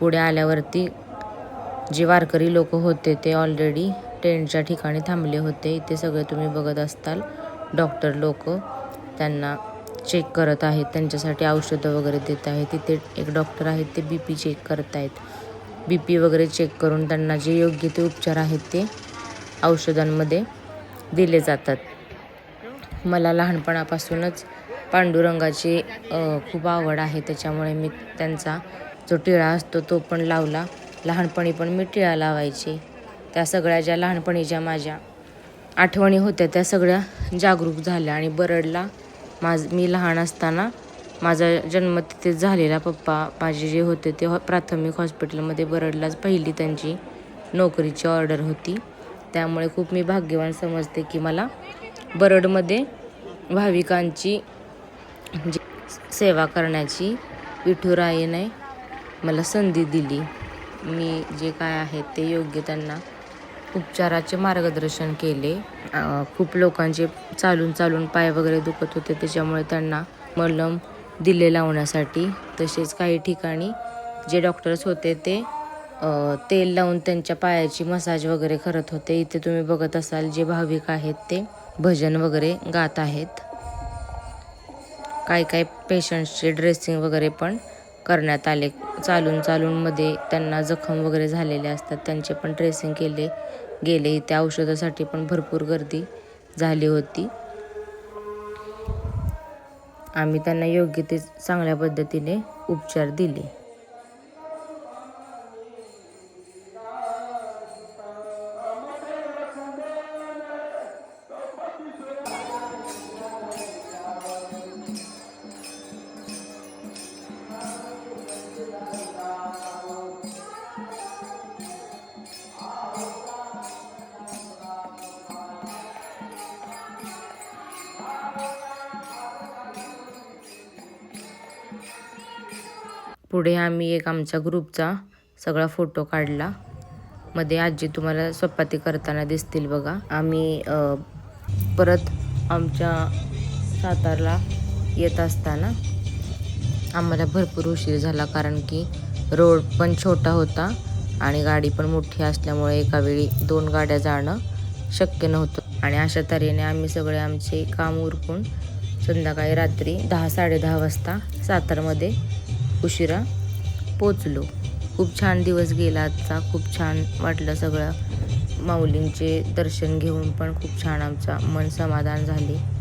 पुढे आल्यावरती जे वारकरी लोक होते ते ऑलरेडी टेंटच्या ठिकाणी थांबले होते. इथे सगळे तुम्ही बघत असताल डॉक्टर लोक त्यांना चेक करत आहेत त्यांच्यासाठी औषधं वगैरे देत आहेत. तिथे एक डॉक्टर आहेत ते बी पी चेक करत आहेत बी पी वगैरे चेक करून त्यांना जे योग्य ते उपचार आहेत ते औषधांमध्ये दिले जातात. मला लहानपणापासूनच पांडुरंगाची खूप आवड आहे. त्याच्यामुळे मी त्यांचा जो टिळा असतो तो पण लावला. लहानपणी पण मी टिळा लावायचे. त्या सगळ्या ज्या लहानपणीच्या माझ्या आठवणी होत्या त्या सगळ्या जागरूक झाल्या आणि बरडला. माझ मी लहान असताना माझा जन्म तिथेच झालेला. पप्पा माझे जे होते ते हॉ- प्राथमिक हॉस्पिटलमध्ये बरडलाच. पहिली त्यांची नोकरीची ऑर्डर होती. त्यामुळे खूप मी भाग्यवान समजते की मला बरडमध्ये भाविकांची जी सेवा करण्याची विठुरायने मला संधी दिली. मी जे काय आहे ते योग्य त्यांना उपचाराचे मार्गदर्शन केले. खूप लोकांचे चालून चालून पाय वगैरे दुखत होते त्याच्यामुळे त्यांना मलम दिले लावण्यासाठी. तसेच काही ठिकाणी जे डॉक्टर्स होते ते तेल लावून त्यांच्या पायाची मसाज वगैरे करत होते. इथे तुम्ही बघत असाल जे भाविक आहेत ते भजन वगैरे गात आहेत. काही काही पेशंट्सचे ड्रेसिंग वगैरे पण करण्यात आले. चालून चालूनमध्ये त्यांना जखम वगैरे झालेले असतात. त्यांचे पण ड्रेसिंग केले गेले. इथे औषधासाठी पण भरपूर गर्दी झाली होती. आम्ही त्यांना योग्य ते चांगल्या पद्धतीने उपचार दिले. पुढे आम्ही एक आमच्या ग्रुपचा सगळा फोटो काढला. मध्ये आजी तुम्हाला चपाती करताना दिसतील बघा. आम्ही परत आमच्या सातारला येत असताना आम्हाला भरपूर उशीर झाला कारण की रोड पण छोटा होता आणि गाडी पण मोठी असल्यामुळे एका वेळी दोन गाड्या जाणं शक्य नव्हतं. आणि अशा तऱ्हेने आम्ही सगळे आमचे काम उरकून संध्याकाळी रात्री दहा साडेदहा वाजता सातारमध्ये उशिरा पोचलो. खूप छान दिवस गेला आजचा. खूप छान वाटलं सगळं. माऊलींचे दर्शन घेऊन पण खूप छान आमचा मन समाधान झाले.